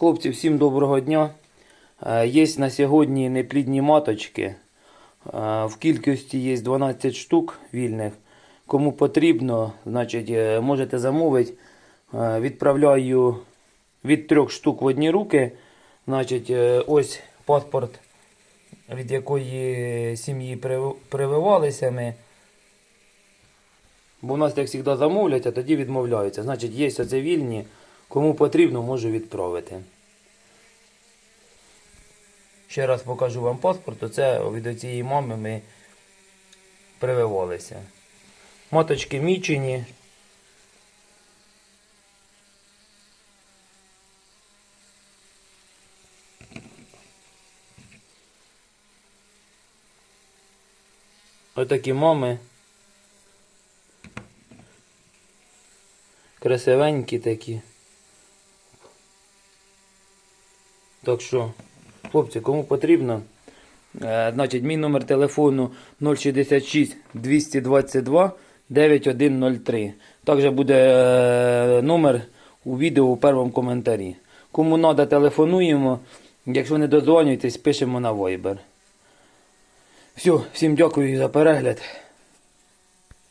Хлопці, всім доброго дня. Е, Є на сьогодні неплідні маточки. Е, В кількості є 12 штук вільних. Кому потрібно, значить, е, можете замовити. Відправляю від трьох штук в одні руки. Значить, ось паспорт, від якої сім'ї прививалися ми. Бо у нас, як завжди, замовлять, а тоді відмовляються. Значить, є оце вільні. Кому потрібно, можу відправити. Ще раз покажу вам паспорт. Оце від цієї мами ми прививалися. Маточки мічені. Отакі мами. Красивенькі такі. Так що, хлопці, кому потрібно, е, значить, мій номер телефону 066 222 9103. Також буде е, номер у відео у першому коментарі. Кому треба, телефонуємо. Якщо не дозвонюєтесь, пишемо на Viber. Все, всім дякую за перегляд.